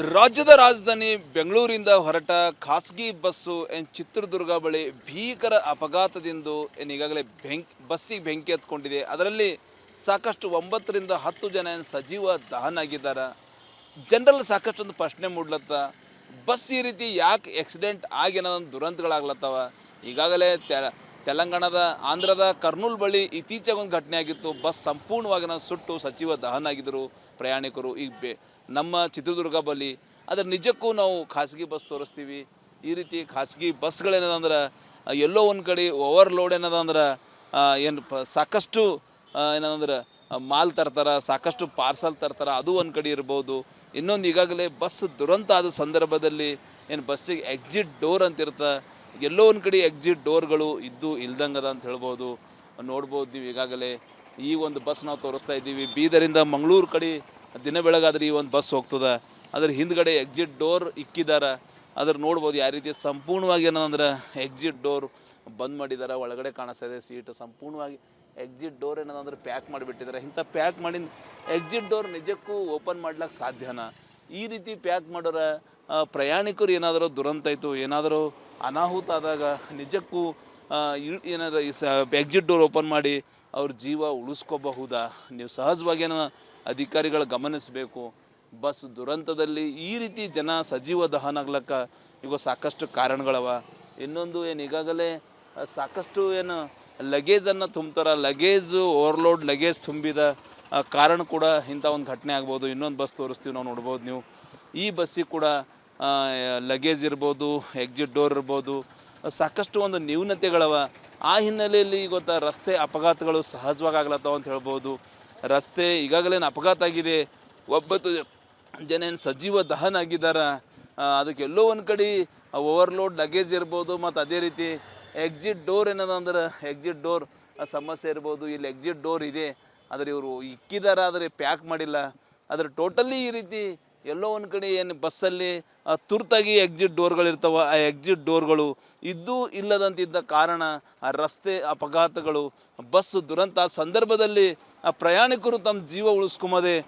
ರಾಜ್ಯದ ರಾಜಧಾನಿ ಬೆಂಗಳೂರಿಂದ ಹೊರಟ ಖಾಸಗಿ ಬಸ್ಸು ಏನು ಚಿತ್ರದುರ್ಗ ಬಳಿ ಭೀಕರ ಅಪಘಾತದಿಂದ ಏನು ಈಗಾಗಲೇ ಬೆಂಕಿ, ಬಸ್ಸಿಗೆ ಬೆಂಕಿ ಹತ್ಕೊಂಡಿದೆ. ಅದರಲ್ಲಿ ಸಾಕಷ್ಟು ಒಂಬತ್ತರಿಂದ ಹತ್ತು ಜನ ಏನು ಸಜೀವ ದಹನ ಆಗಿದ್ದಾರೆ ಜನರಲ್ಲಿ ಸಾಕಷ್ಟು ಒಂದು ಪ್ರಶ್ನೆ ಮೂಡ್ಲತ್ತ, ಬಸ್ ಈ ರೀತಿ ಯಾಕೆ ಆಕ್ಸಿಡೆಂಟ್ ಆಗಿ ದುರಂತಗಳಾಗ್ಲತ್ತವ? ಈಗಾಗಲೇ ತೆ, ತೆಲಂಗಾಣದ, ಆಂಧ್ರದ ಕರ್ನೂಲ್ ಬಳಿ ಇತ್ತೀಚೆಗೆ ಒಂದು ಘಟನೆ ಆಗಿತ್ತು. ಬಸ್ ಸಂಪೂರ್ಣವಾಗಿ ನಾವು ಸುಟ್ಟು ಸಚಿವ ದಹನ ಆಗಿದ್ದರು ಪ್ರಯಾಣಿಕರು ಈಗ ನಮ್ಮ ಚಿತ್ರದುರ್ಗ ಬಳಿ ಅದರ ನಿಜಕ್ಕೂ ನಾವು ಖಾಸಗಿ ಬಸ್ ತೋರಿಸ್ತೀವಿ. ಈ ರೀತಿ ಖಾಸಗಿ ಬಸ್ಗಳೇನದಂದ್ರೆ ಎಲ್ಲೋ ಒಂದು ಕಡೆ ಓವರ್ಲೋಡ್ ಏನದಂದ್ರೆ ಏನು ಪ ಸಾಕಷ್ಟು ಏನಂದ್ರೆ ಮಾಲ್ ತರ್ತಾರೆ, ಸಾಕಷ್ಟು ಪಾರ್ಸಲ್ ತರ್ತಾರೆ, ಅದು ಒಂದು ಕಡೆ ಇರ್ಬೋದು. ಇನ್ನೊಂದು ಈಗಾಗಲೇ ಬಸ್ ದುರಂತ ಆದ ಸಂದರ್ಭದಲ್ಲಿ ಏನು ಬಸ್ಸಿಗೆ ಎಕ್ಸಿಟ್ ಡೋರ್ ಅಂತ ಇರುತ್ತೆ, ಎಲ್ಲೋ ಒಂದು ಕಡೆ ಎಕ್ಸಿಟ್ ಡೋರ್ಗಳು ಇದ್ದು ಇಲ್ದಂಗದ ಅಂತ ಹೇಳ್ಬೋದು. ನೋಡ್ಬೋದು ನೀವು ಈಗಾಗಲೇ. ಈ ಒಂದು ಬಸ್ ನಾವು ತೋರಿಸ್ತಾ ಇದ್ದೀವಿ. ಬೀದರಿಂದ ಮಂಗಳೂರು ಕಡೆ ದಿನ ಬೆಳಗಾದ್ರೆ ಈ ಒಂದು ಬಸ್ ಹೋಗ್ತದೆ. ಅದ್ರ ಹಿಂದ್ಗಡೆ ಎಕ್ಸಿಟ್ ಡೋರ್ ಇಕ್ಕಿದ್ದಾರೆ ಅದ್ರ ನೋಡ್ಬೋದು ಯಾವ ರೀತಿ ಸಂಪೂರ್ಣವಾಗಿ ಏನಂದ್ರೆ ಎಕ್ಸಿಟ್ ಡೋರ್ ಬಂದ್ ಮಾಡಿದ್ದಾರೆ ಒಳಗಡೆ ಕಾಣಿಸ್ತಾ ಇದೆ ಸೀಟ್ ಸಂಪೂರ್ಣವಾಗಿ ಎಕ್ಸಿಟ್ ಡೋರ್ ಏನಂದ್ರೆ ಪ್ಯಾಕ್ ಮಾಡಿಬಿಟ್ಟಿದ್ದಾರೆ ಇಂಥ ಪ್ಯಾಕ್ ಮಾಡಿದ ಎಕ್ಸಿಟ್ ಡೋರ್ ನಿಜಕ್ಕೂ ಓಪನ್ ಮಾಡ್ಲಿಕ್ಕೆ ಸಾಧ್ಯನಾ? ಈ ರೀತಿ ಪ್ಯಾಕ್ ಮಾಡೋರ ಪ್ರಯಾಣಿಕರು ಏನಾದರೂ ದುರಂತ ಆಯಿತು, ಏನಾದರೂ ಅನಾಹುತ ಆದಾಗ ನಿಜಕ್ಕೂ ಏನಾದ್ರು ಈ ಎಕ್ಸಿಟ್ ಡೋರ್ ಓಪನ್ ಮಾಡಿ ಅವ್ರ ಜೀವ ಉಳಿಸ್ಕೋಬಹುದಾ? ನೀವು ಸಹಜವಾಗಿ ಏನೋ ಅಧಿಕಾರಿಗಳು ಗಮನಿಸಬೇಕು. ಬಸ್ ದುರಂತದಲ್ಲಿ ಈ ರೀತಿ ಜನ ಸಜೀವ ದಹನ ಆಗ್ಲಕ್ಕ ಈಗ ಸಾಕಷ್ಟು ಕಾರಣಗಳವ. ಇನ್ನೊಂದು ಏನು ಈಗಾಗಲೇ ಸಾಕಷ್ಟು ಏನು ಲಗೇಜನ್ನು ತುಂಬ್ತಾರ. ಲಗೇಜು ಓವರ್ಲೋಡ್ ಲಗೇಜ್ ತುಂಬಿದ ಕಾರಣ ಕೂಡ ಇಂಥ ಒಂದು ಘಟನೆ ಆಗ್ಬೋದು. ಇನ್ನೊಂದು ಬಸ್ ತೋರಿಸ್ತೀವಿ ನಾವು ನೋಡ್ಬೋದು ನೀವು. ಈ ಬಸ್ಸಿಗೆ ಕೂಡ ಲಗೇಜ್ ಇರ್ಬೋದು ಎಕ್ಸಿಟ್ ಡೋರ್ ಇರ್ಬೋದು. ಸಾಕಷ್ಟು ಒಂದು ನ್ಯೂನತೆಗಳವ. ಆ ಹಿನ್ನೆಲೆಯಲ್ಲಿ ಗೊತ್ತಾ ರಸ್ತೆ ಅಪಘಾತಗಳು ಸಹಜವಾಗಿ ಆಗ್ಲತ್ತಾವ ಅಂತ ಹೇಳ್ಬೋದು. ರಸ್ತೆ ಈಗಾಗಲೇನು ಅಪಘಾತ ಆಗಿದೆ. ಒಬ್ಬತ್ತು ಜನ ಏನು ಸಜೀವ ದಹನ ಆಗಿದ್ದಾರೆ. ಅದಕ್ಕೆ ಎಲ್ಲೋ ಒಂದು ಕಡೆ ಓವರ್ಲೋಡ್ ಲಗೇಜ್ ಇರ್ಬೋದು ಮತ್ತು ಅದೇ ರೀತಿ ಎಕ್ಸಿಟ್ ಡೋರ್ ಏನದ ಅಂದ್ರೆ ಎಕ್ಸಿಟ್ ಡೋರ್ ಸಮಸ್ಯೆ ಇರ್ಬೋದು. ಇಲ್ಲಿ ಎಕ್ಸಿಟ್ ಡೋರ್ ಇದೆ. ಆದರೆ ಇವರು ಇಕ್ಕಿದಾರ, ಆದರೆ ಪ್ಯಾಕ್ ಮಾಡಿಲ್ಲ. ಆದರೆ ಟೋಟಲಿ ಈ ರೀತಿ ಎಲ್ಲೋ ಒಂದು ಕಡೆ ಏನು ಬಸ್ಸಲ್ಲಿ ತುರ್ತಾಗಿ ಎಕ್ಸಿಟ್ ಡೋರ್ಗಳಿರ್ತಾವೆ ಆ ಎಕ್ಸಿಟ್ ಡೋರ್ಗಳು ಇದ್ದೂ ಇಲ್ಲದಂತಿದ್ದ ಕಾರಣ, ಆ ರಸ್ತೆ ಅಪಘಾತಗಳು, ಬಸ್ ದುರಂತ ಸಂದರ್ಭದಲ್ಲಿ, ಆ, ಪ್ರಯಾಣಿಕರು ತಮ್ಮ ಜೀವ ಉಳಿಸ್ಕೊಂಬದೆ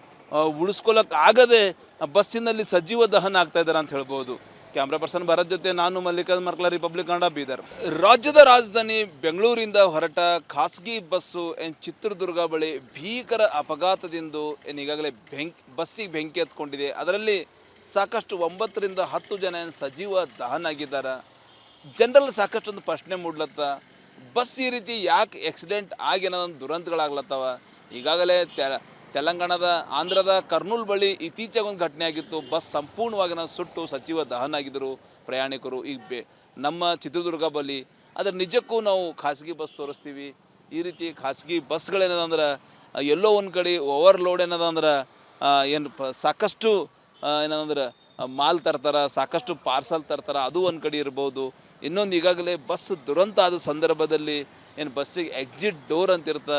ಉಳಿಸ್ಕೊಳ್ಳೋಕ್ಕಾಗದೆ ಬಸ್ಸಿನಲ್ಲಿ ಸಜೀವ ದಹನ ಆಗ್ತಾಯಿದ್ದಾರೆ ಅಂತ ಹೇಳ್ಬೋದು. ಕ್ಯಾಮ್ರಾ ಪರ್ಸನ್ ಭರತ್ ಜೊತೆ ನಾನು ಮಲ್ಲಿಕಾರ್ಜುನ್ ಮರ್ಕಲ ರಿಪಬ್ಲಿಕ್ ಕನ್ನಡ, ಬೀದರ್. ರಾಜ್ಯದ ರಾಜಧಾನಿ ಬೆಂಗಳೂರಿಂದ ಹೊರಟ ಖಾಸಗಿ ಬಸ್ಸು ಏನು ಚಿತ್ರದುರ್ಗ ಬಳಿ ಭೀಕರ ಅಪಘಾತದಿಂದ ಏನು ಈಗಾಗಲೇ ಬೆಂಕಿ, ಬಸ್ಸಿಗೆ ಬೆಂಕಿ ಹತ್ಕೊಂಡಿದೆ. ಅದರಲ್ಲಿ ಸಾಕಷ್ಟು ಒಂಬತ್ತರಿಂದ ಹತ್ತು ಜನ ಏನು ಸಜೀವ ದಹನ ಆಗಿದ್ದಾರೆ ಜನರಲ್ಲಿ ಸಾಕಷ್ಟು ಒಂದು ಪ್ರಶ್ನೆ ಮೂಡ್ಲತ್ತ. ಬಸ್ ಈ ರೀತಿ ಯಾಕೆ ಆಕ್ಸಿಡೆಂಟ್ ಆಗಿ ದುರಂತಗಳಾಗ್ಲತ್ತವ? ಈಗಾಗಲೇ ತೆಲಂಗಾಣದ ಆಂಧ್ರದ ಕರ್ನೂಲ್ ಬಳಿ ಇತ್ತೀಚೆಗೆ ಒಂದು ಘಟನೆ ಆಗಿತ್ತು. ಬಸ್ ಸಂಪೂರ್ಣವಾಗಿ ನಾವು ಸುಟ್ಟು ಸಚಿವ ದಹನ ಆಗಿದ್ದರು ಪ್ರಯಾಣಿಕರು. ಈಗ ಬೆ, ನಮ್ಮ ಚಿತ್ರದುರ್ಗ ಬಳಿ ಅದರ ನಿಜಕ್ಕೂ ನಾವು ಖಾಸಗಿ ಬಸ್ ತೋರಿಸ್ತೀವಿ. ಈ ರೀತಿ ಖಾಸಗಿ ಬಸ್ಗಳೇನದಂದ್ರೆ ಎಲ್ಲೋ ಒಂದು ಕಡೆ ಓವರ್ಲೋಡ್ ಏನದಂದ್ರೆ ಏನು ಪ, ಸಾಕಷ್ಟು ಏನಂದ್ರೆ ಮಾಲ್ ತರ್ತಾರೆ, ಸಾಕಷ್ಟು ಪಾರ್ಸಲ್ ತರ್ತಾರೆ, ಅದು ಒಂದು ಕಡೆ ಇರ್ಬೋದು. ಇನ್ನೊಂದು ಈಗಾಗಲೇ ಬಸ್ ದುರಂತ ಆದ ಸಂದರ್ಭದಲ್ಲಿ ಏನು ಬಸ್ಸಿಗೆ ಎಕ್ಸಿಟ್ ಡೋರ್ ಅಂತಿರ್ತ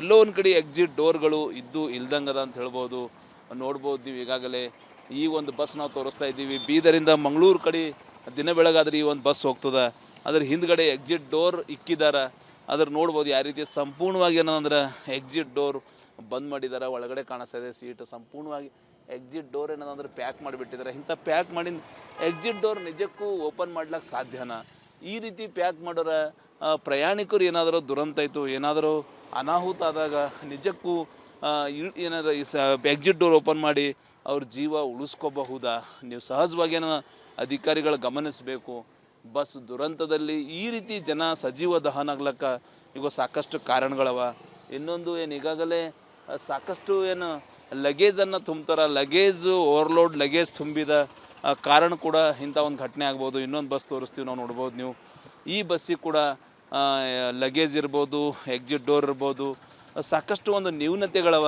ಎಲ್ಲೋ ಒಂದು ಕಡೆ ಎಕ್ಸಿಟ್ ಡೋರ್ಗಳು ಇದ್ದು ಇಲ್ದಂಗದ ಅಂತ ಹೇಳ್ಬೋದು. ನೋಡ್ಬೋದು ನೀವು ಈಗಾಗಲೇ ಈ ಒಂದು ಬಸ್ ನಾವು ತೋರಿಸ್ತಾ ಇದ್ದೀವಿ. ಬೀದರಿಂದ ಮಂಗಳೂರು ಕಡೆ ದಿನ ಬೆಳಗಾದ್ರೆ ಈ ಒಂದು ಬಸ್ ಹೋಗ್ತದೆ. ಅದ್ರ ಹಿಂದ್ಗಡೆ ಎಕ್ಸಿಟ್ ಡೋರ್ ಇಕ್ಕಿದ್ದಾರೆ ಅದ್ರ ನೋಡ್ಬೋದು ಯಾವ ರೀತಿ ಸಂಪೂರ್ಣವಾಗಿ ಏನಂದ್ರೆ ಎಕ್ಸಿಟ್ ಡೋರ್ ಬಂದ್ ಮಾಡಿದ್ದಾರೆ ಒಳಗಡೆ ಕಾಣಿಸ್ತಾ ಇದೆ ಸೀಟ್ ಸಂಪೂರ್ಣವಾಗಿ ಎಕ್ಸಿಟ್ ಡೋರ್ ಏನದಂದ್ರೆ ಪ್ಯಾಕ್ ಮಾಡಿಬಿಟ್ಟಿದ್ದಾರೆ ಇಂಥ ಪ್ಯಾಕ್ ಮಾಡಿದ ಎಕ್ಸಿಟ್ ಡೋರ್ ನಿಜಕ್ಕೂ ಓಪನ್ ಮಾಡ್ಲಿಕ್ಕೆ ಸಾಧ್ಯನಾ? ಈ ರೀತಿ ಪ್ಯಾಕ್ ಮಾಡೋರ ಪ್ರಯಾಣಿಕರು ಏನಾದರೂ ದುರಂತ ಆಯಿತು, ಏನಾದರೂ ಅನಾಹುತ ಆದಾಗ ನಿಜಕ್ಕೂ ಏನಾದರೂ ಈ ಸ ಎಕ್ಸಿಟ್ ಡೋರ್ ಓಪನ್ ಮಾಡಿ ಅವ್ರ ಜೀವ ಉಳಿಸ್ಕೋಬಹುದಾ? ನೀವು ಸಹಜವಾಗಿ ಅಧಿಕಾರಿಗಳ ಅಧಿಕಾರಿಗಳು ಗಮನಿಸಬೇಕು. ಬಸ್ ದುರಂತದಲ್ಲಿ ಈ ರೀತಿ ಜನ ಸಜೀವ ದಹನ ಆಗ್ಲಕ್ಕ ಈಗ ಸಾಕಷ್ಟು ಕಾರಣಗಳವ. ಇನ್ನೊಂದು ಏನು ಈಗಾಗಲೇ ಸಾಕಷ್ಟು ಏನು ಲಗೇಜನ್ನು ತುಂಬ್ತಾರೆ ಲಗೇಜು ಓವರ್ಲೋಡ್ ಲಗೇಜ್ ತುಂಬಿದ ಕಾರಣ ಕೂಡ ಇಂಥ ಒಂದು ಘಟನೆ ಆಗ್ಬೋದು. ಇನ್ನೊಂದು ಬಸ್ ತೋರಿಸ್ತೀವಿ, ನಾವು ನೋಡ್ಬೋದು ನೀವು. ಈ ಬಸ್ಸಿಗೆ ಕೂಡ ಲಗೇಜ್ ಇರ್ಬೋದು ಎಕ್ಸಿಟ್ ಡೋರ್ ಇರ್ಬೋದು, ಸಾಕಷ್ಟು ಒಂದು ನ್ಯೂನತೆಗಳವ.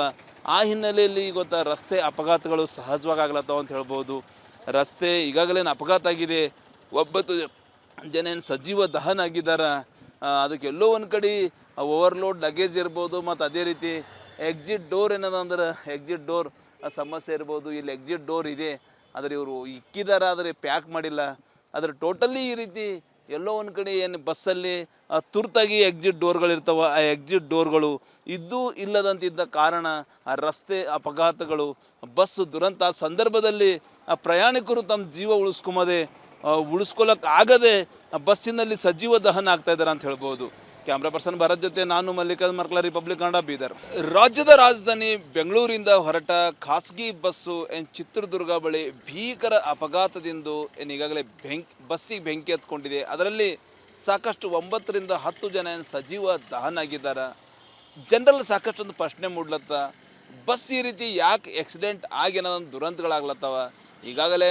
ಆ ಹಿನ್ನೆಲೆಯಲ್ಲಿ ಗೊತ್ತಾ, ರಸ್ತೆ ಅಪಘಾತಗಳು ಸಹಜವಾಗಿ ಆಗ್ಲತ್ತಾವ ಅಂತ ಹೇಳ್ಬೋದು. ರಸ್ತೆ ಈಗಾಗಲೇ ಏನು ಅಪಘಾತ ಆಗಿದೆ, ಒಬ್ಬತ್ತು ಜನ ಏನು ಸಜೀವ ದಹನ ಆಗಿದ್ದಾರೆ ಅದಕ್ಕೆ ಎಲ್ಲೋ ಒಂದು ಕಡೆ ಓವರ್ಲೋಡ್ ಲಗೇಜ್ ಇರ್ಬೋದು, ಮತ್ತು ಅದೇ ರೀತಿ ಎಕ್ಸಿಟ್ ಡೋರ್ ಏನದಂದ್ರೆ ಎಕ್ಸಿಟ್ ಡೋರ್ ಸಮಸ್ಯೆ ಇರ್ಬೋದು, ಇಲ್ಲಿ ಎಕ್ಸಿಟ್ ಡೋರ್ ಇದೆ. ಆದರೆ ಇವರು ಇಕ್ಕಿದಾರ, ಆದರೆ ಪ್ಯಾಕ್ ಮಾಡಿಲ್ಲ. ಆದರೆ ಟೋಟಲಿ ಈ ರೀತಿ ಎಲ್ಲೋ ಒಂದು ಕಡೆ ಏನು ಬಸ್ಸಲ್ಲಿ ತುರ್ತಾಗಿ ಎಕ್ಸಿಟ್ ಡೋರ್ಗಳಿರ್ತವೆ ಆ ಎಕ್ಸಿಟ್ ಡೋರ್ಗಳು ಇದ್ದೂ ಇಲ್ಲದಂತಿದ್ದ ಕಾರಣ ಆ ರಸ್ತೆ ಅಪಘಾತಗಳು, ಬಸ್ ದುರಂತ ಸಂದರ್ಭದಲ್ಲಿ ಆ ಪ್ರಯಾಣಿಕರು ತಮ್ಮ ಜೀವ ಉಳಿಸ್ಕೊಂಬದೆ ಉಳಿಸ್ಕೊಳ್ಳೋಕ್ಕಾಗದೆ ಬಸ್ಸಿನಲ್ಲಿ ಸಜೀವ ದಹನ ಆಗ್ತಾಯಿದ್ದಾರೆ ಅಂತ ಹೇಳ್ಬೋದು. ಕ್ಯಾಮ್ರಾ ಪರ್ಸನ್ ಭರತ್ ಜೊತೆ ನಾನು ಮಲ್ಲಿಕಾರ್ಜುನ್ ಮರ್ಕಲ ರಿಪಬ್ಲಿಕ್ ಕನ್ನಡ ಬೀದರ್. ರಾಜ್ಯದ ರಾಜಧಾನಿ ಬೆಂಗಳೂರಿಂದ ಹೊರಟ ಖಾಸಗಿ ಬಸ್ಸು ಏನು ಚಿತ್ರದುರ್ಗ ಬಳಿ ಭೀಕರ ಅಪಘಾತದಿಂದ ಏನು ಈಗಾಗಲೇ ಬೆಂಕಿ, ಬಸ್ಸಿಗೆ ಬೆಂಕಿ ಹತ್ಕೊಂಡಿದೆ. ಅದರಲ್ಲಿ ಸಾಕಷ್ಟು ಒಂಬತ್ತರಿಂದ ಹತ್ತು ಜನ ಏನು ಸಜೀವ ದಹನ ಆಗಿದ್ದಾರೆ ಜನರಲ್ಲಿ ಸಾಕಷ್ಟು ಒಂದು ಪ್ರಶ್ನೆ ಮೂಡ್ಲತ್ತ. ಬಸ್ ಈ ರೀತಿ ಯಾಕೆ ಆಕ್ಸಿಡೆಂಟ್ ಆಗಿ ದುರಂತಗಳಾಗ್ಲತ್ತವ? ಈಗಾಗಲೇ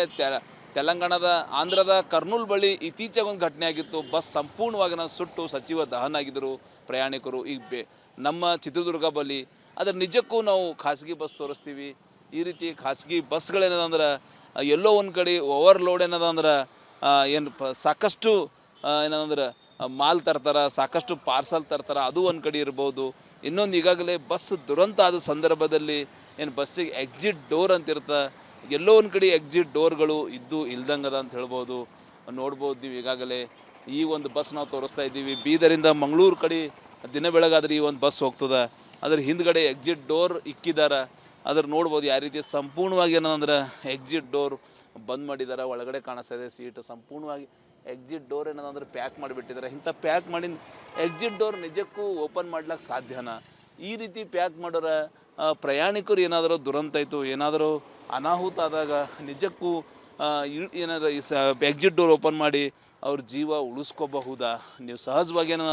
ತೆಲಂಗಾಣದ ಆಂಧ್ರದ ಕರ್ನೂಲ್ ಬಳಿ ಇತ್ತೀಚೆಗೆ ಒಂದು ಘಟನೆ ಆಗಿತ್ತು. ಬಸ್ ಸಂಪೂರ್ಣವಾಗಿ ನಾವು ಸುಟ್ಟು ಸಚಿವ ದಹನ ಆಗಿದ್ದರು. ಪ್ರಯಾಣಿಕರು ಈಗ ಬೆ ನಮ್ಮ ಚಿತ್ರದುರ್ಗ ಬಳಿ. ಅದರ ನಿಜಕ್ಕೂ ನಾವು ಖಾಸಗಿ ಬಸ್ ತೋರಿಸ್ತೀವಿ. ಈ ರೀತಿ ಖಾಸಗಿ ಬಸ್ಗಳೇನದಂದ್ರೆ ಎಲ್ಲೋ ಒಂದು ಕಡೆ ಓವರ್ಲೋಡ್ ಏನದಂದ್ರೆ ಏನು ಪ ಸಾಕಷ್ಟು ಏನಂದ್ರೆ ಮಾಲ್ ತರ್ತಾರೆ, ಸಾಕಷ್ಟು ಪಾರ್ಸಲ್ ತರ್ತಾರೆ, ಅದು ಒಂದು ಕಡೆ ಇರ್ಬೋದು. ಇನ್ನೊಂದು ಈಗಾಗಲೇ ಬಸ್ ದುರಂತ ಆದ ಸಂದರ್ಭದಲ್ಲಿ ಏನು ಬಸ್ಸಿಗೆ ಎಕ್ಸಿಟ್ ಡೋರ್ ಅಂತ ಇರ್ತಾ ಎಲ್ಲೋ ಒಂದು ಕಡೆ ಎಕ್ಸಿಟ್ ಡೋರ್ಗಳು ಇದ್ದು ಇಲ್ದಂಗದ ಅಂತ ಹೇಳ್ಬೋದು. ನೋಡ್ಬೋದು ನೀವು ಈಗಾಗಲೇ ಈ ಒಂದು ಬಸ್ ನಾವು ತೋರಿಸ್ತಾ ಇದ್ದೀವಿ. ಬೀದರಿಂದ ಮಂಗಳೂರು ಕಡೆ ದಿನ ಬೆಳಗಾದ್ರೆ ಈ ಒಂದು ಬಸ್ ಹೋಗ್ತದೆ. ಅದ್ರ ಹಿಂದ್ಗಡೆ ಎಕ್ಸಿಟ್ ಡೋರ್ ಇಕ್ಕಿದಾರ. ಅದ್ರ ನೋಡ್ಬೋದು ಯಾವ ರೀತಿ ಸಂಪೂರ್ಣವಾಗಿ ಏನಂದ್ರೆ ಎಕ್ಸಿಟ್ ಡೋರ್ ಬಂದ್ ಮಾಡಿದ್ದಾರೆ ಒಳಗಡೆ ಕಾಣಿಸ್ತಾ ಇದೆ ಸೀಟ್ ಸಂಪೂರ್ಣವಾಗಿ ಎಕ್ಸಿಟ್ ಡೋರ್ ಏನದಂದ್ರೆ ಪ್ಯಾಕ್ ಮಾಡಿಬಿಟ್ಟಿದ್ದಾರೆ ಇಂಥ ಪ್ಯಾಕ್ ಮಾಡಿದ ಎಕ್ಸಿಟ್ ಡೋರ್ ನಿಜಕ್ಕೂ ಓಪನ್ ಮಾಡ್ಲಿಕ್ಕೆ ಸಾಧ್ಯನಾ? ಈ ರೀತಿ ಪ್ಯಾಕ್ ಮಾಡೋರ ಪ್ರಯಾಣಿಕರು ಏನಾದರೂ ದುರಂತ ಆಯಿತು, ಏನಾದರೂ ಅನಾಹುತ ಆದಾಗ ನಿಜಕ್ಕೂ ಏನಾದರೂ ಈ ಸ ಎಕ್ಸಿಟ್ ಡೋರ್ ಓಪನ್ ಮಾಡಿ ಅವ್ರ ಜೀವ ಉಳಿಸ್ಕೋಬಹುದಾ? ನೀವು ಸಹಜವಾಗಿ ಏನೋ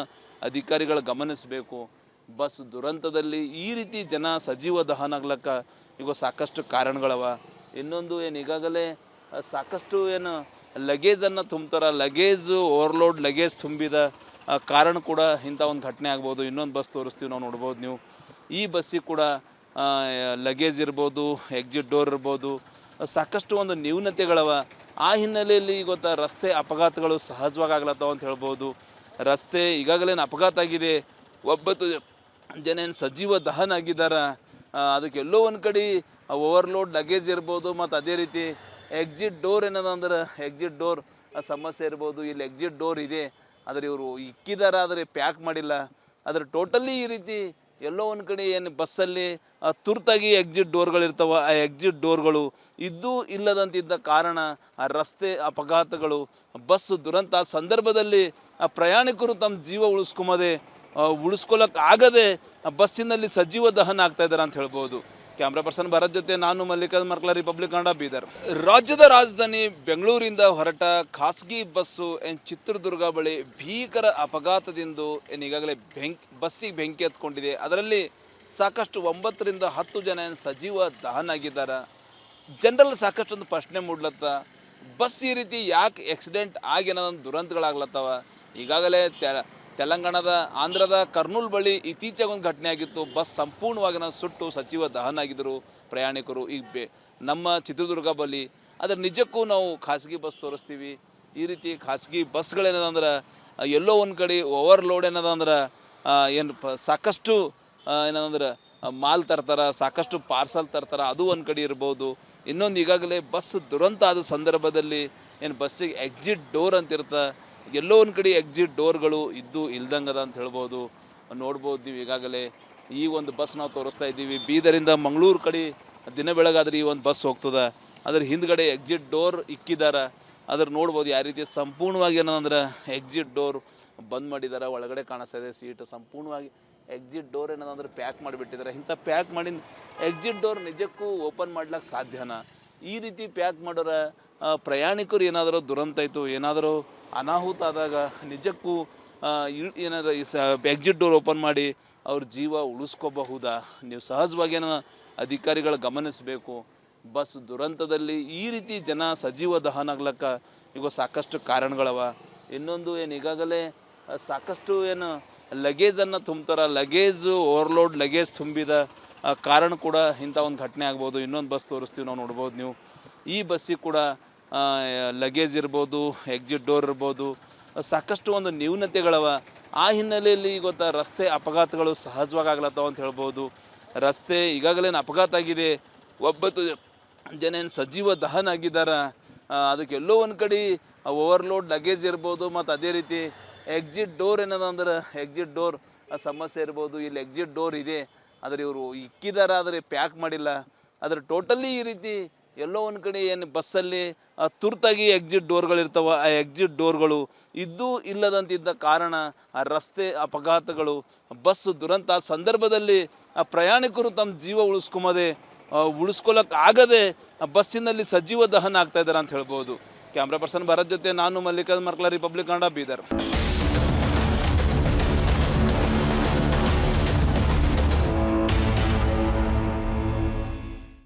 ಅಧಿಕಾರಿಗಳು ಗಮನಿಸಬೇಕು. ಬಸ್ ದುರಂತದಲ್ಲಿ ಈ ರೀತಿ ಜನ ಸಜೀವ ದಹನ ಆಗ್ಲಕ್ಕ ಈಗ ಸಾಕಷ್ಟು ಕಾರಣಗಳವ. ಇನ್ನೊಂದು ಏನು ಈಗಾಗಲೇ ಸಾಕಷ್ಟು ಏನು ಲಗೇಜನ್ನು ತುಂಬ್ತಾರ ಲಗೇಜು ಓವರ್ಲೋಡ್ ಲಗೇಜ್ ತುಂಬಿದ ಕಾರಣ ಕೂಡ ಇಂಥ ಒಂದು ಘಟನೆ ಆಗ್ಬೋದು. ಇನ್ನೊಂದು ಬಸ್ ತೋರಿಸ್ತೀವಿ, ನಾವು ನೋಡ್ಬೋದು ನೀವು. ಈ ಬಸ್ಸಿಗೆ ಕೂಡ ಲಗೇಜ್ ಇರ್ಬೋದು ಎಕ್ಸಿಟ್ ಡೋರ್ ಇರ್ಬೋದು, ಸಾಕಷ್ಟು ಒಂದು ನ್ಯೂನತೆಗಳವ. ಆ ಹಿನ್ನೆಲೆಯಲ್ಲಿ ಗೊತ್ತಾ, ರಸ್ತೆ ಅಪಘಾತಗಳು ಸಹಜವಾಗಿ ಅಂತ ಹೇಳ್ಬೋದು. ರಸ್ತೆ ಈಗಾಗಲೇನು ಅಪಘಾತ ಆಗಿದೆ. ಒಬ್ಬತ್ತು ಜನ ಏನು ಸಜೀವ ದಹನ ಆಗಿದ್ದಾರೆ. ಅದಕ್ಕೆ ಎಲ್ಲೋ ಒಂದು ಕಡೆ ಓವರ್ಲೋಡ್ ಲಗೇಜ್ ಇರ್ಬೋದು, ಮತ್ತು ಅದೇ ರೀತಿ ಎಕ್ಸಿಟ್ ಡೋರ್ ಏನದ ಅಂದ್ರೆ ಎಕ್ಸಿಟ್ ಡೋರ್ ಸಮಸ್ಯೆ ಇರ್ಬೋದು, ಇಲ್ಲಿ ಎಕ್ಸಿಟ್ ಡೋರ್ ಇದೆ. ಆದರೆ ಇವರು ಇಕ್ಕಿದಾರ, ಆದರೆ ಪ್ಯಾಕ್ ಮಾಡಿಲ್ಲ. ಆದರೆ ಟೋಟಲಿ ಈ ರೀತಿ ಎಲ್ಲೋ ಒಂದು ಕಡೆ ಏನು ಬಸ್ಸಲ್ಲಿ ತುರ್ತಾಗಿ ಎಕ್ಸಿಟ್ ಡೋರ್ಗಳಿರ್ತಾವ ಆ ಎಕ್ಸಿಟ್ ಡೋರ್ಗಳು ಇದ್ದೂ ಇಲ್ಲದಂತಿದ್ದ ಕಾರಣ, ಆ ರಸ್ತೆ ಅಪಘಾತಗಳು, ಬಸ್ ದುರಂತ ಸಂದರ್ಭದಲ್ಲಿ, ಆ ಪ್ರಯಾಣಿಕರು ತಮ್ಮ ಜೀವ ಉಳಿಸ್ಕೊಂಬದೆ ಉಳಿಸ್ಕೊಳ್ಳೋಕ್ಕಾಗದೆ ಬಸ್ಸಿನಲ್ಲಿ ಸಜೀವ ದಹನ ಆಗ್ತಾಯಿದ್ದಾರೆ ಅಂತ ಹೇಳ್ಬೋದು. ಕ್ಯಾಮ್ರಾ ಪರ್ಸನ್ ಭರತ್ ಜೊತೆ ನಾನು ಮಲ್ಲಿಕಾರ್ಜುನ್ ಮರ್ಕಲ ರಿಪಬ್ಲಿಕ್ ಕನ್ನಡ ಬೀದರ್. ರಾಜ್ಯದ ರಾಜಧಾನಿ ಬೆಂಗಳೂರಿಂದ ಹೊರಟ ಖಾಸಗಿ ಬಸ್ಸು ಏನು ಚಿತ್ರದುರ್ಗ ಬಳಿ ಭೀಕರ ಅಪಘಾತದಿಂದ ಏನು ಈಗಾಗಲೇ ಬೆಂಕಿ, ಬಸ್ಸಿಗೆ ಬೆಂಕಿ ಹತ್ಕೊಂಡಿದೆ. ಅದರಲ್ಲಿ ಸಾಕಷ್ಟು ಒಂಬತ್ತರಿಂದ ಹತ್ತು ಜನ ಏನು ಸಜೀವ ದಹನ ಆಗಿದ್ದಾರೆ ಸಾಕಷ್ಟು ಒಂದು ಪ್ರಶ್ನೆ ಮೂಡ್ಲತ್ತ. ಬಸ್ ಈ ರೀತಿ ಯಾಕೆ ಆಕ್ಸಿಡೆಂಟ್ ಆಗಿ ಅನ್ನೋದೊಂದು ದುರಂತಗಳಾಗ್ಲತ್ತವ? ಈಗಾಗಲೇ ತೆಲಂಗಾಣದ ಆಂಧ್ರದ ಕರ್ನೂಲ್ ಬಳಿ ಇತ್ತೀಚೆಗೆ ಒಂದು ಘಟನೆ ಆಗಿತ್ತು. ಬಸ್ ಸಂಪೂರ್ಣವಾಗಿ ನಾವು ಸುಟ್ಟು ಸಚಿವ ದಹನ ಆಗಿದ್ದರು ಪ್ರಯಾಣಿಕರು ಈಗ ಬೆ, ನಮ್ಮ ಚಿತ್ರದುರ್ಗ ಬಳಿ. ಅದರ ನಿಜಕ್ಕೂ ನಾವು ಖಾಸಗಿ ಬಸ್ ತೋರಿಸ್ತೀವಿ. ಈ ರೀತಿ ಖಾಸಗಿ ಬಸ್ಗಳೇನದಂದ್ರೆ ಎಲ್ಲೋ ಒಂದು ಕಡೆ ಓವರ್ಲೋಡ್ ಏನದಂದ್ರೆ ಏನು ಪ, ಸಾಕಷ್ಟು ಏನಂದ್ರೆ ಮಾಲ್ ತರ್ತಾರೆ, ಸಾಕಷ್ಟು ಪಾರ್ಸಲ್ ತರ್ತಾರೆ, ಅದು ಒಂದು ಕಡೆ ಇರ್ಬೋದು. ಇನ್ನೊಂದು ಈಗಾಗಲೇ ಬಸ್ ದುರಂತ ಆದ ಸಂದರ್ಭದಲ್ಲಿ ಏನು ಬಸ್ಸಿಗೆ ಎಕ್ಸಿಟ್ ಡೋರ್ ಅಂತಿರ್ತ ಎಲ್ಲೋ ಒಂದು ಕಡೆ ಎಕ್ಸಿಟ್ ಡೋರ್ಗಳು ಇದ್ದು ಇಲ್ದಂಗದ ಅಂತ ಹೇಳ್ಬೋದು. ನೋಡ್ಬೋದು ನೀವು ಈಗಾಗಲೇ ಈ ಒಂದು ಬಸ್ ನಾವು ತೋರಿಸ್ತಾ ಇದ್ದೀವಿ. ಬೀದರಿಂದ ಮಂಗಳೂರು ಕಡೆ ದಿನ ಬೆಳಗಾದ್ರೆ ಈ ಒಂದು ಬಸ್ ಹೋಗ್ತದೆ. ಅದ್ರ ಹಿಂದ್ಗಡೆ ಎಕ್ಸಿಟ್ ಡೋರ್ ಇಕ್ಕಿದಾರ. ಅದ್ರ ನೋಡ್ಬೋದು ಯಾವ ರೀತಿ ಸಂಪೂರ್ಣವಾಗಿ ಏನಂದ್ರೆ ಎಕ್ಸಿಟ್ ಡೋರ್ ಬಂದ್ ಮಾಡಿದ್ದಾರೆ ಒಳಗಡೆ ಕಾಣಿಸ್ತಾ ಇದೆ ಸೀಟ್ ಸಂಪೂರ್ಣವಾಗಿ ಎಕ್ಸಿಟ್ ಡೋರ್ ಏನಂದ್ರೆ ಪ್ಯಾಕ್ ಮಾಡಿಬಿಟ್ಟಿದ್ದಾರೆ ಇಂಥ ಪ್ಯಾಕ್ ಮಾಡಿ ಎಕ್ಸಿಟ್ ಡೋರ್ ನಿಜಕ್ಕೂ ಓಪನ್ ಮಾಡ್ಲಿಕ್ಕೆ ಸಾಧ್ಯನಾ? ಈ ರೀತಿ ಪ್ಯಾಕ್ ಮಾಡೋರ ಪ್ರಯಾಣಿಕರು ಏನಾದರೂ ದುರಂತ ಆಯಿತು, ಏನಾದರೂ ಅನಾಹುತ ಆದಾಗ ನಿಜಕ್ಕೂ ಏನಾದರೂ ಈ ಸ ಎಕ್ಸಿಟ್ ಡೋರ್ ಓಪನ್ ಮಾಡಿ ಅವ್ರ ಜೀವ ಉಳಿಸ್ಕೋಬಹುದಾ? ನೀವು ಸಹಜವಾಗಿ ಏನೋ ಅಧಿಕಾರಿಗಳು ಗಮನಿಸಬೇಕು. ಬಸ್ ದುರಂತದಲ್ಲಿ ಈ ರೀತಿ ಜನ ಸಜೀವ ದಹನ ಆಗ್ಲಕ್ಕ ಈಗ ಸಾಕಷ್ಟು ಕಾರಣಗಳವ. ಇನ್ನೊಂದು ಏನು ಈಗಾಗಲೇ ಸಾಕಷ್ಟು ಏನು ಲಗೇಜನ್ನು ತುಂಬ್ತಾರ ಲಗೇಜು ಓವರ್ಲೋಡ್ ಲಗೇಜ್ ತುಂಬಿದ ಕಾರಣ ಕೂಡ ಇಂಥ ಒಂದು ಘಟನೆ ಆಗ್ಬೋದು. ಇನ್ನೊಂದು ಬಸ್ ತೋರಿಸ್ತೀವಿ, ನಾವು ನೋಡ್ಬೋದು ನೀವು. ಈ ಬಸ್ಸಿಗೆ ಕೂಡ ಲಗೇಜ್ ಇರ್ಬೋದು ಎಕ್ಸಿಟ್ ಡೋರ್ ಇರ್ಬೋದು, ಸಾಕಷ್ಟು ಒಂದು ನ್ಯೂನತೆಗಳವ. ಆ ಹಿನ್ನೆಲೆಯಲ್ಲಿ ಗೊತ್ತಾ, ರಸ್ತೆ ಅಪಘಾತಗಳು ಸಹಜವಾಗಿ ಆಗ್ಲತ್ತಾವ ಅಂತ ಹೇಳ್ಬೋದು. ರಸ್ತೆ ಈಗಾಗಲೇನು ಅಪಘಾತ ಆಗಿದೆ. ಒಬ್ಬತ್ತು ಜನ ಏನು ಸಜೀವ ದಹನ ಆಗಿದ್ದಾರೆ. ಅದಕ್ಕೆ ಎಲ್ಲೋ ಒಂದು ಕಡೆ ಓವರ್ಲೋಡ್ ಲಗೇಜ್ ಇರ್ಬೋದು, ಮತ್ತು ಅದೇ ರೀತಿ ಎಕ್ಸಿಟ್ ಡೋರ್ ಏನದ ಅಂದ್ರೆ ಎಕ್ಸಿಟ್ ಡೋರ್ ಸಮಸ್ಯೆ ಇರ್ಬೋದು, ಇಲ್ಲಿ ಎಕ್ಸಿಟ್ ಡೋರ್ ಇದೆ. ಆದರೆ ಇವರು ಇಕ್ಕಿದಾರ, ಆದರೆ ಪ್ಯಾಕ್ ಮಾಡಿಲ್ಲ. ಆದರೆ ಟೋಟಲಿ ಈ ರೀತಿ ಎಲ್ಲೋ ಒಂದು ಕಡೆ ಏನು ಬಸ್ಸಲ್ಲಿ ತುರ್ತಾಗಿ ಎಕ್ಸಿಟ್ ಡೋರ್ಗಳಿರ್ತಾವೆ ಆ ಎಕ್ಸಿಟ್ ಡೋರ್ಗಳು ಇದ್ದೂ ಇಲ್ಲದಂತಿದ್ದ ಕಾರಣ ಆ ರಸ್ತೆ ಅಪಘಾತಗಳು ಬಸ್ ದುರಂತ ಸಂದರ್ಭದಲ್ಲಿ ಆ ಪ್ರಯಾಣಿಕರು ತಮ್ಮ ಜೀವ ಉಳಿಸ್ಕೊಂಬದೆ ಉಳಿಸ್ಕೊಳ್ಳೋಕ್ಕಾಗದೆ ಬಸ್ಸಿನಲ್ಲಿ ಸಜೀವ ದಹನ ಆಗ್ತಾ ಇದ್ದಾರೆ ಅಂತ ಹೇಳ್ಬೋದು. ಕ್ಯಾಮ್ರಾ ಪರ್ಸನ್ ಭರತ್ ಜೊತೆ ನಾನು ಮಲ್ಲಿಕಾರ್ಜುನ್ ಮರ್ಕಲ ರಿಪಬ್ಲಿಕ್ ಕನ್ನಡ ಬೀದರ್.